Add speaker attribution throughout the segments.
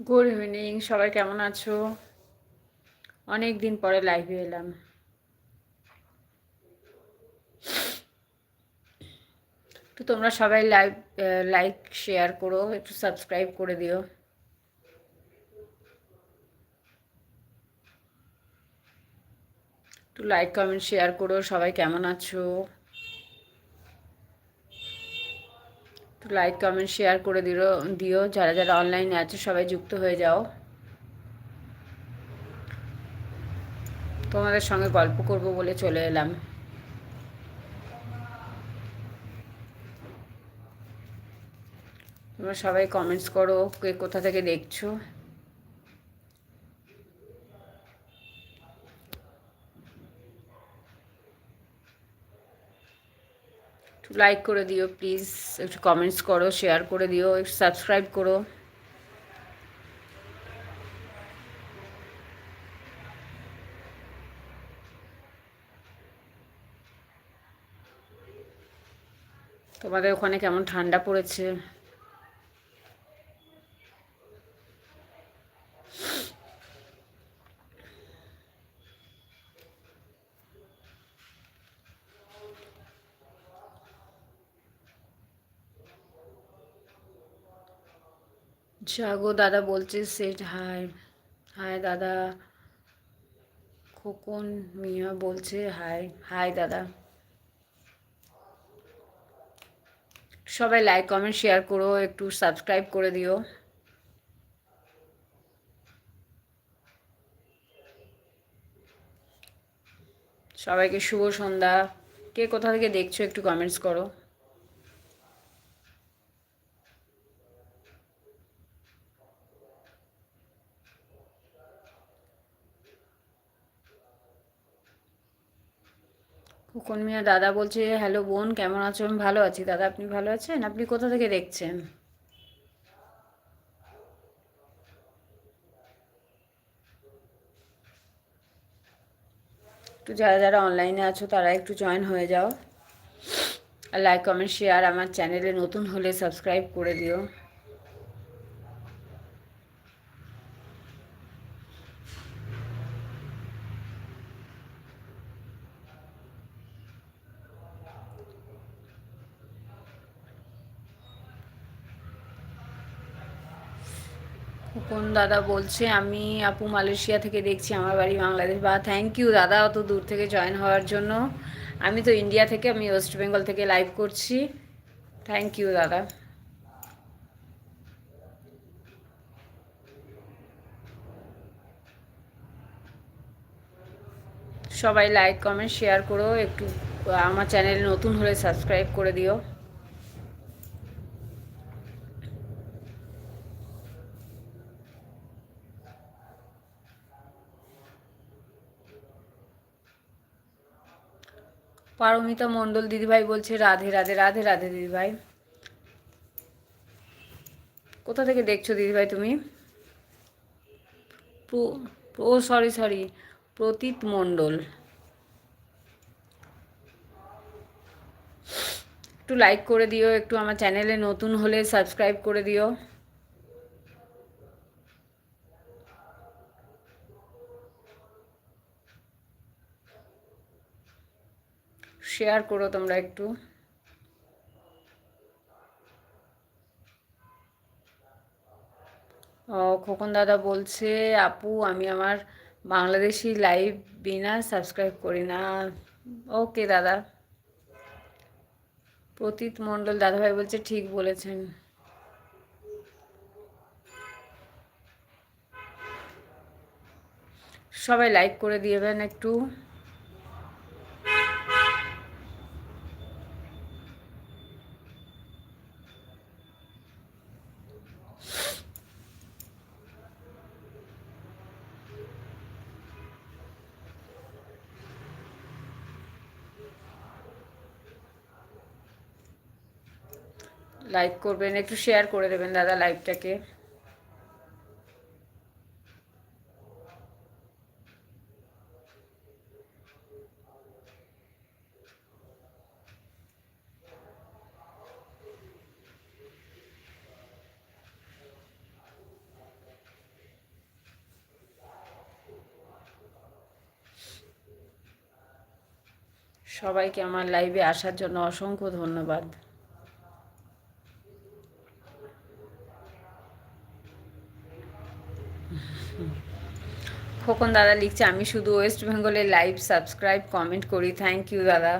Speaker 1: Good evening সবাই কেমন আছো? অনেক দিন পরে লাইভে এলাম। তো তোমরা সবাই লাইভ লাইক শেয়ার করো, একটু সাবস্ক্রাইব করে দিও। একটু লাইক কমেন্ট শেয়ার করো। সবাই কেমন আছো? একটু লাইক কমেন্ট শেয়ার করে দিও দিও। যারা যারা অনলাইনে আছে, সবাই যুক্ত হয়ে যাও। তোমাদের সঙ্গে গল্প করব বলে চলে এলাম। তোমরা সবাই কমেন্টস করো, কে কোথা থেকে দেখছ। একটু লাইক করে দিও প্লিজ একটু কমেন্টস করো শেয়ার করে দিও, একটু সাবস্ক্রাইব করো। তোমাদের ওখানে কেমন ঠান্ডা পড়েছে? জাগো দাদা বলছে সেট হাই হাই দাদা। খোকন মিয়া বলছে হাই হাই দাদা। সবাই লাইক কমেন্ট শেয়ার করো, একটু সাবস্ক্রাইব করে দিও। সবাইকে শুভ সন্ধ্যা। কে কোথা থেকে দেখছ একটু কমেন্টস করো। কোন মিয়া দাদা বলছে, হ্যালো বোন, কেমন আছো? আমি ভালো আছি। দাদা, আপনি ভালো আছেন? আপনি কোথা থেকে দেখছেন? একটু যারা যারা অনলাইনে আছো, তারা একটু জয়েন হয়ে যাও। লাইক কমেন্ট শেয়ার আমার চ্যানেলে নতুন হলে সাবস্ক্রাইব করে দিও। দাদা বলছে, আমি আপু মালয়েশিয়া থেকে দেখছি, আমার বাড়ি বাংলাদেশ। বা থ্যাংক ইউ দাদা, অত দূর থেকে জয়েন হওয়ার জন্য। আমি তো ইন্ডিয়া থেকে, আমি ওয়েস্ট বেঙ্গল থেকে লাইভ করছি। থ্যাংক ইউ দাদা। সবাই লাইক কমেন্ট শেয়ার করো। একটু, আমার চ্যানেলে নতুন হলে সাবস্ক্রাইব করে দিও। পারমিতা মণ্ডল দিদিভাই বলছে, রাধে রাধে রাধে রাধে দিদিভাই। কোথা থেকে দেখছ দিদিভাই তুমি? ও সরি সরি প্রতীত মণ্ডল। একটু লাইক করে দিও, একটু আমার চ্যানেলে নতুন হলে সাবস্ক্রাইব করে দিও। শেয়ার করো তোমরা একটু। খোকন দাদা বলছে, আপু, আমি আমার বাংলাদেশি লাইভ বিনা সাবস্ক্রাইব করি না। ওকে দাদা। প্রতীত মণ্ডল দাদাভাই বলছে, ঠিক বলেছেন। সবাই লাইক করে দিয়েবেন একটু। লাইক করবেন, একটু শেয়ার করে দেবেন দাদা লাইভটাকে সবাইকে আমার লাইভে আসার জন্য অসংখ্য ধন্যবাদ। খোকন দাদা লিখছে, আমি শুধু ওয়েস্ট বেঙ্গলের লাইভ সাবস্ক্রাইব কমেন্ট করি। থ্যাংক ইউ দাদা।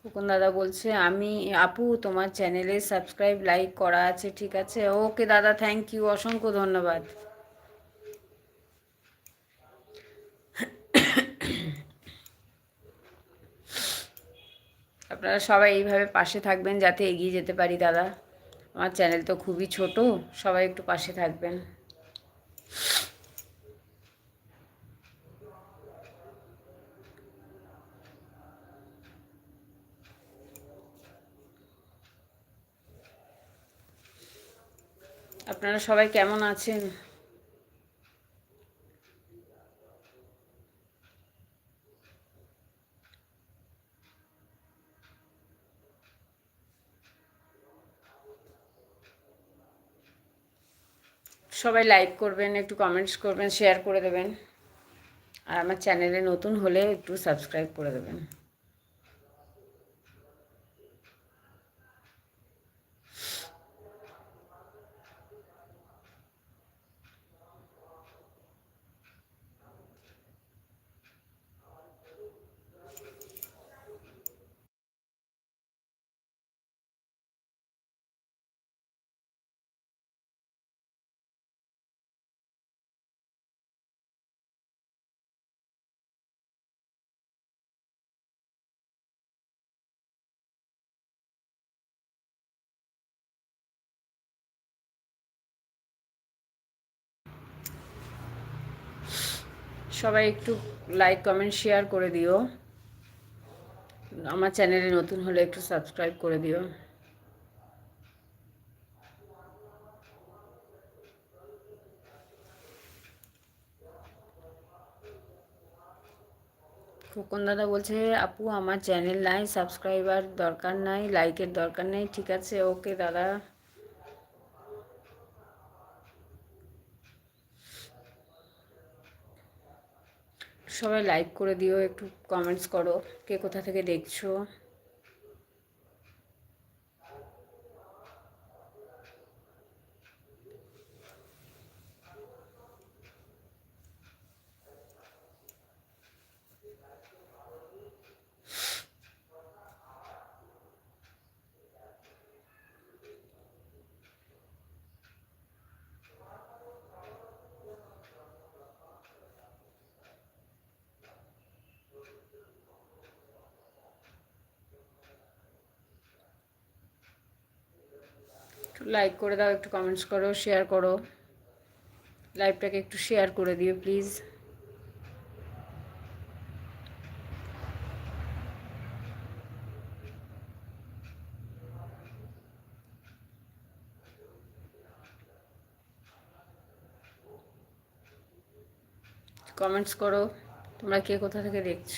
Speaker 1: খোকন দাদা বলছে, আমি, আপু, তোমার চ্যানেলে সাবস্ক্রাইব লাইক করা আছে, ঠিক আছে? ওকে দাদা থ্যাংক ইউ অসংখ্য ধন্যবাদ। আপনারা সবাই এইভাবে পাশে থাকবেন যাতে এগিয়ে যেতে পারি, দাদা। আমার চ্যানেল তো খুবই ছোট, সবাই একটু পাশে থাকবেন। আপনারা সবাই কেমন আছেন? সবাই লাইক করবেন, একটু কমেন্টস করবেন শেয়ার করে দেবেন। আর আমার চ্যানেলে নতুন হলে একটু সাবস্ক্রাইব করে দেবেন। সবাই একটু লাইক কমেন্ট শেয়ার করে দিও। আমার চ্যানেলে নতুন হলে একটু সাবস্ক্রাইব করে দিও। খোকন দাদা বলছে, আপু, আমার চ্যানেল নাই সাবস্ক্রাইবার দরকার নাই লাইকের দরকার নেই, ঠিক আছে ওকে দাদা। সবাই লাইক করে দিও একটু কমেন্টস করো কে কোথা থেকে দেখছ? লাইক করে দাও, একটু কমেন্টস করো শেয়ার করো। লাইভটাকে একটু শেয়ার করে দিও প্লিজ কমেন্টস করো, তোমরা কে কোথা থেকে দেখছ?